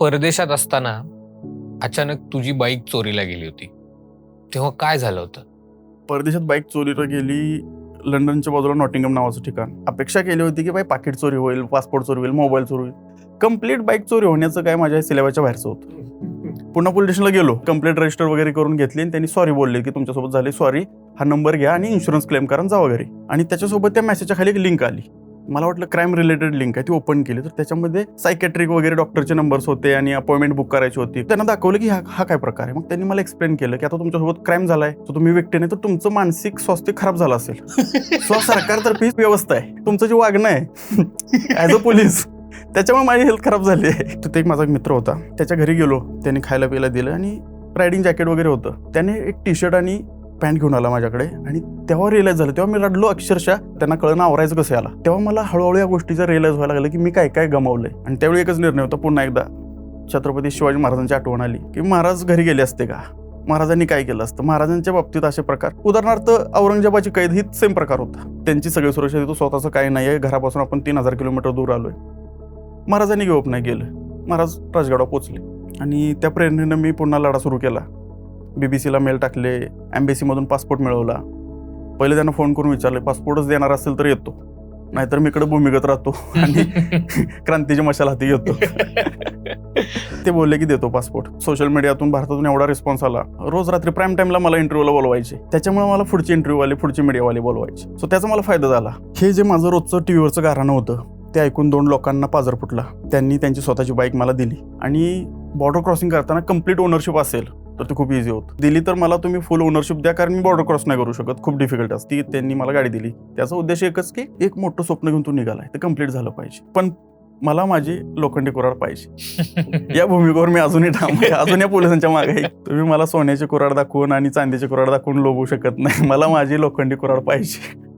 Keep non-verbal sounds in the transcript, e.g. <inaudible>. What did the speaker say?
परदेशात असताना अचानक तुझी बाईक चोरीला गेली होती. तेव्हा काय झालं होतं? परदेशात बाईक चोरीला गेली लंडनच्या बाजूला नॉटिंगम नावाचं ठिकाण. अपेक्षा केली होती की बाई पाकिट चोरी होईल पासपोर्ट चोरी होईल मोबाईल चोरी होईल. कंप्लीट बाईक चोरी होण्याचं काय माझ्या सिलेबसच्या बाहेरचं होतं. पुन्हा पोलीस स्टेशनला गेलो. कंप्लेंट रजिस्टर वगैरे करून घेतली आणि त्यांनी सॉरी बोलले की तुमच्यासोबत झाले सॉरी हा नंबर घ्या आणि इन्शुरन्स क्लेम करा जावा घरी. आणि त्याच्यासोबत त्या मेसेजच्या खाली एक लिंक आली. मला वाटलं क्राईम रिलेटेड लिंक आहे ती ओपन केली. तर त्याच्यामध्ये सायकॅट्रिक वगैरे डॉक्टरचे नंबर्स होते आणि अपॉइंटमेंट बुक करायची होती. त्यांना दाखवलं की हा हा काय प्रकार आहे. मग त्यांनी मला एक्सप्लेन केलं की आता तुमच्यासोबत क्राईम झालाय तर तुम्ही व्यक्ती नाही तर तुमचं मानसिक स्वास्थ्य खराब झालं असेल. <laughs> सो सरकारतर्फे व्यवस्था आहे. तुमचं जे वागणं आहे ॲज अ पोलीस त्याच्यामुळे माझी हेल्थ खराब झाली आहे. तिथे एक माझा मित्र होता. त्याच्या घरी गेलो. त्यांनी खायला प्यायला दिलं आणि रायडिंग जॅकेट वगैरे होतं. त्याने एक टी शर्ट आणि पॅन्ट घेऊन आला माझ्याकडे आणि तेव्हा रिअलाईज झालं तेव्हा मी रडलो अक्षरशः. त्यांना कळणं आवरायचं कसं आला तेव्हा मला हळूहळू या गोष्टीचं रिअलाईज व्हायला लागलं की मी काय काय गमावलंय. आणि त्यावेळी एकच निर्णय होता पुन्हा एकदा. छत्रपती शिवाजी महाराजांची आठवण आली की महाराज घरी गेले असते का? महाराजांनी काय केलं असतं? महाराजांच्या बाबतीत असे प्रकार. उदाहरणार्थ औरंगजेबाची कैद ही सेम प्रकार होता. त्यांची सगळी सुरक्षा देतो स्वतःचं काही नाही आहे घरापासून आपण तीन हजार किलोमीटर दूर आलोय. महाराजांनी गिवअप नाही गेलं महाराज राजगडावर पोचले आणि त्या प्रेरणेनं मी पुन्हा लढा सुरू केला. बी बी सीला मेल टाकले एम्बेसीमधून पासपोर्ट मिळवला. पहिले त्यांना फोन करून विचारले पासपोर्टच देणार असेल तर येतो. नाहीतर मी इकडे भूमिगत राहतो <laughs> आणि क्रांतीची मशाल हाती घेतो. <laughs> ते बोलले की देतो पासपोर्ट सोशल मीडियातून भारतातून एवढा रिस्पॉन्स आला. रोज रात्री प्राईम टाइमला मला इंटरव्ह्यूला बोलवायचे. त्याच्यामुळे मला पुढचे इंटरव्ह्यूवाले पुढचे मीडियावाले बोलवायचे. सो त्याचा मला फायदा झाला. हे जे माझं रोजचं टीव्हीवरचं गाणं होतं ते ऐकून दोन लोकांना पाजर फुटला. त्यांनी त्यांची स्वतःची बाईक मला दिली. आणि बॉर्डर क्रॉसिंग करताना कंप्लीट ओनरशिप असेल. तर ते खूप इझी होतं. दिली तर मला तुम्ही फुल ओनरशिप द्या कारण मी बॉर्डर क्रॉस नाही करू शकत. खूप डिफिकल्ट असते. त्यांनी मला गाडी दिली. त्याचा उद्देश एकच की एक मोठं स्वप्न घेऊन तू निघालाय ते कंप्लीट झालं पाहिजे. पण मला माझी लोखंडी कुराड पाहिजे. <laughs> या भूमिकेवर मी अजूनही ठाम आहे. अजून या पोलिसांच्या मागे आहे. तुम्ही मला सोन्याची कुराड दाखवून आणि चांदीची कुराड दाखवून लोभू शकत नाही. मला माझी लोखंडी कुराड पाहिजे.